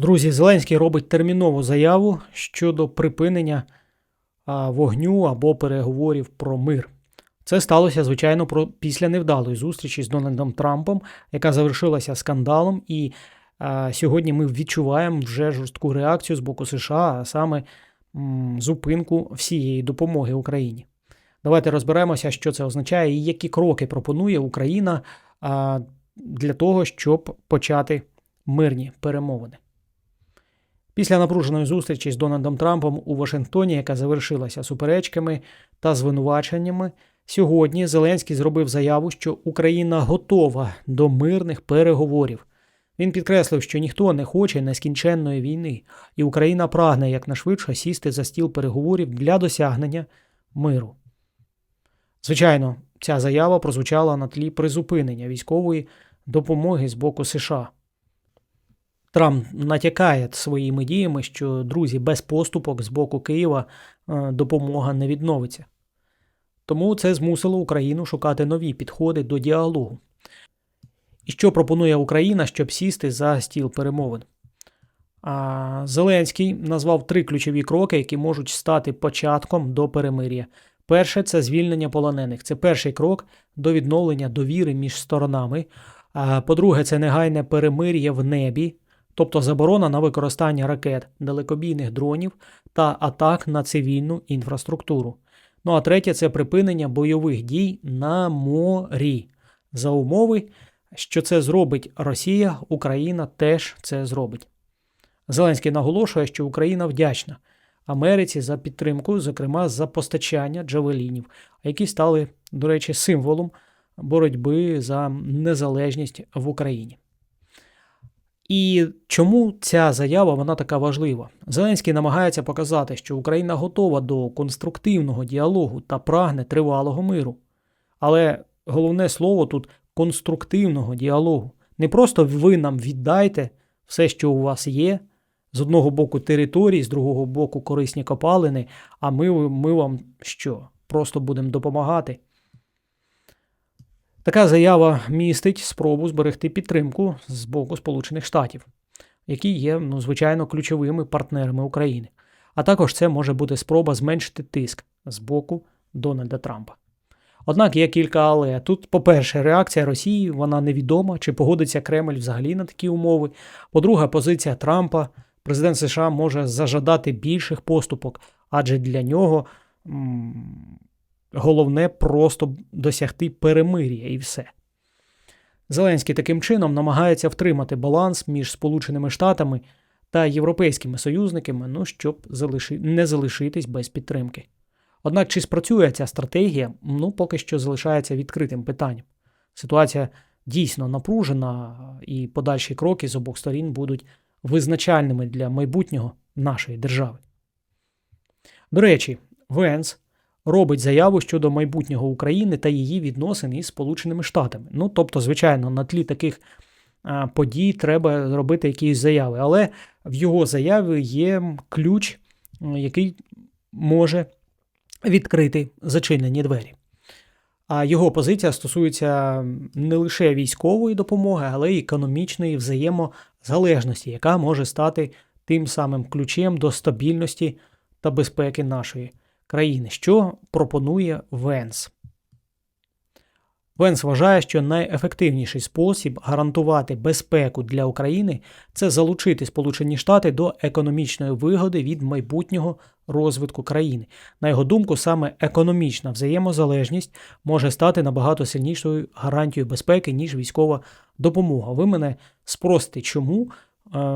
Друзі, Зеленський робить термінову заяву щодо припинення вогню або переговорів про мир. Це сталося, звичайно, про після невдалої зустрічі з Дональдом Трампом, яка завершилася скандалом. І сьогодні ми відчуваємо вже жорстку реакцію з боку США, а саме зупинку всієї допомоги Україні. Давайте розберемося, що це означає і які кроки пропонує Україна для того, щоб почати мирні перемовини. Після напруженої зустрічі з Дональдом Трампом у Вашингтоні, яка завершилася суперечками та звинуваченнями, сьогодні Зеленський зробив заяву, що Україна готова до мирних переговорів. Він підкреслив, що ніхто не хоче нескінченної війни, і Україна прагне якнайшвидше сісти за стіл переговорів для досягнення миру. Звичайно, ця заява прозвучала на тлі призупинення військової допомоги з боку США. Трамп натякає своїми діями, що друзі без поступок з боку Києва е, допомога не відновиться. Тому це змусило Україну шукати нові підходи до діалогу. І що пропонує Україна, щоб сісти за стіл перемовин? А Зеленський назвав три ключові кроки, які можуть стати початком до перемир'я. Перше це звільнення полонених. Це перший крок до відновлення довіри між сторонами. По-друге, це негайне перемир'я в небі, тобто заборона на використання ракет, далекобійних дронів та атак на цивільну інфраструктуру. Ну а третє це припинення бойових дій на морі. За умови, що це зробить Росія, Україна теж це зробить. Зеленський наголошує, що Україна вдячна Америці за підтримку, зокрема за постачання джавелінів, які стали, до речі, символом боротьби за незалежність в Україні. І чому ця заява вона така важлива? Зеленський намагається показати, що Україна готова до конструктивного діалогу та прагне тривалого миру. Але головне слово тут конструктивного діалогу. Не просто ви нам віддайте все, що у вас є, з одного боку території, з другого боку корисні копалини, а ми, ми вам що? Просто будемо допомагати. Така заява містить спробу зберегти підтримку з боку Сполучених Штатів, які є, ну, звичайно, ключовими партнерами України. А також це може бути спроба зменшити тиск з боку Дональда Трампа. Однак є кілька але. Тут, по-перше, реакція Росії вона невідома, чи погодиться Кремль взагалі на такі умови. По-друге, позиція Трампа. Президент США може зажадати більших поступок, адже для нього головне просто досягти перемир'я і все. Зеленський таким чином намагається втримати баланс між Сполученими Штатами та європейськими союзниками, ну, щоб залиши... не залишитись без підтримки. Однак чи спрацює ця стратегія, ну поки що залишається відкритим питанням. Ситуація дійсно напружена, і подальші кроки з обох сторін будуть визначальними для майбутнього нашої держави. До речі, Венс робить заяву щодо майбутнього України та її відносин із Сполученими Штатами. Ну, тобто, звичайно, на тлі таких подій треба робити якісь заяви, але в його заяві є ключ, який може відкрити зачинені двері. А його позиція стосується не лише військової допомоги, але й економічної взаємозалежності, яка може стати тим самим ключем до стабільності та безпеки нашої країни, що пропонує Венс. Венс вважає, що найефективніший спосіб гарантувати безпеку для України це залучити Сполучені Штати до економічної вигоди від майбутнього розвитку країни. На його думку, саме економічна взаємозалежність може стати набагато сильнішою гарантією безпеки, ніж військова допомога. Ви мене спросите, чому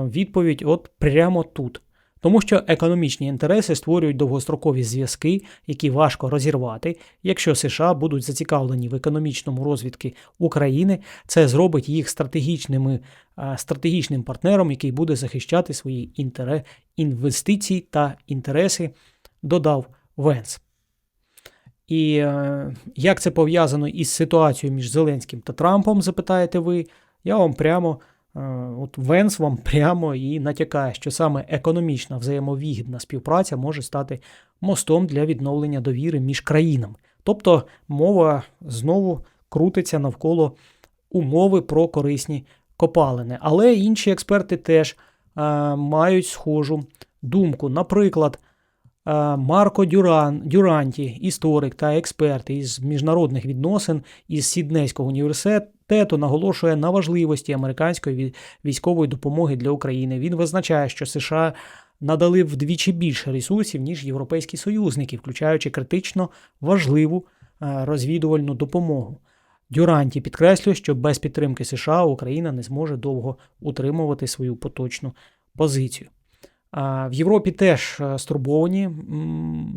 відповідь от прямо тут. Тому що економічні інтереси створюють довгострокові зв'язки, які важко розірвати. Якщо США будуть зацікавлені в економічному розвитку України, це зробить їх стратегічними, стратегічним партнером, який буде захищати свої інтерес, інвестиції та інтереси, додав Венс. І е, як це пов'язано із ситуацією між Зеленським та Трампом, запитаєте ви, я вам прямо. От Венс вам прямо і натякає, що саме економічна взаємовігідна співпраця може стати мостом для відновлення довіри між країнами. Тобто мова знову крутиться навколо умови про корисні копалини. Але інші експерти теж мають схожу думку. Наприклад, е, Марко Дюран, Дюранті, історик та експерт із міжнародних відносин із Сіднейського університету, наголошує на важливості американської військової допомоги для України. Він визначає, що США надали вдвічі більше ресурсів, ніж європейські союзники, включаючи критично важливу е, розвідувальну допомогу. Дюранті підкреслює, що без підтримки США Україна не зможе довго утримувати свою поточну позицію. В Європі теж е, стурбовані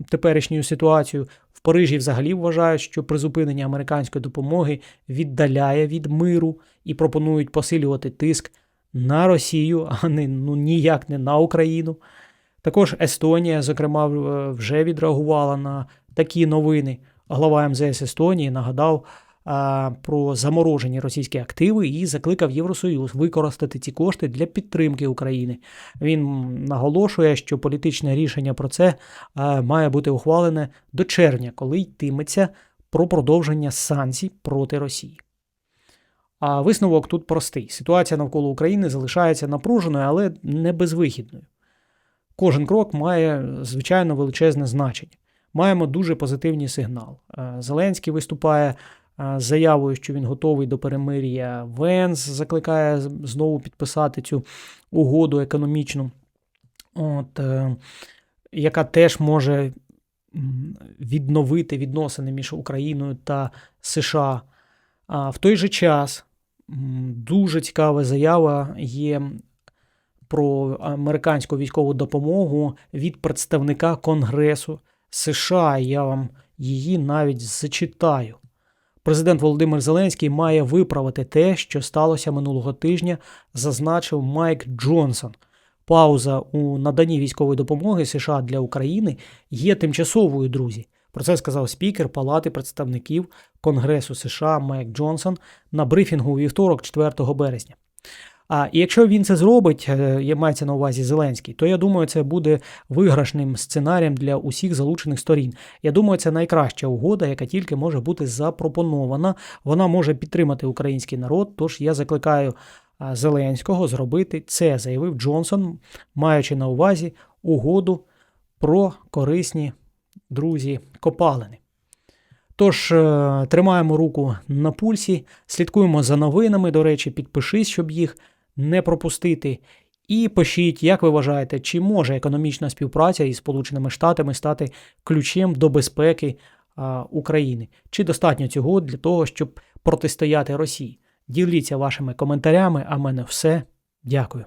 теперішньою ситуацією. Парижі взагалі вважають, що призупинення американської допомоги віддаляє від миру і пропонують посилювати тиск на Росію, а не ну, ніяк не на Україну. Також Естонія, зокрема, вже відреагувала на такі новини. Глава МЗС Естонії нагадав про заморожені російські активи і закликав Євросоюз використати ці кошти для підтримки України. Він наголошує, що політичне рішення про це має бути ухвалене до червня, коли йтиметься про продовження санкцій проти Росії. А висновок тут простий: ситуація навколо України залишається напруженою, але не безвихідною. Кожен крок має звичайно величезне значення. Маємо дуже позитивний сигнал. Е, Зеленський виступає заявою, що він готовий до перемир'я. Венс закликає знову підписати цю угоду економічну, от, е, яка теж може відновити відносини між Україною та США. А в той же час дуже цікава заява є про американську військову допомогу від представника Конгресу США. Я вам її навіть зачитаю. Президент Володимир Зеленський має виправити те, що сталося минулого тижня, зазначив Майк Джонсон. Пауза у наданні військової допомоги США для України є тимчасовою, друзі. Про це сказав спікер Палати представників Конгресу США Майк Джонсон на брифінгу у вівторок, 4 березня. А якщо він це зробить, е, мається на увазі Зеленський, то я думаю, це буде виграшним сценарієм для усіх залучених сторін. Я думаю, це найкраща угода, яка тільки може бути запропонована. Вона може підтримати український народ. Тож я закликаю Зеленського зробити це, заявив Джонсон, маючи на увазі угоду про корисні друзі копалини. Тож е, тримаємо руку на пульсі, слідкуємо за новинами. До речі, підпишись, щоб їх не пропустити. І пишіть, як ви вважаєте, чи може економічна співпраця із Сполученими Штатами стати ключем до безпеки а, України? Чи достатньо цього для того, щоб протистояти Росії? Діліться вашими коментарями. А в мене все. Дякую.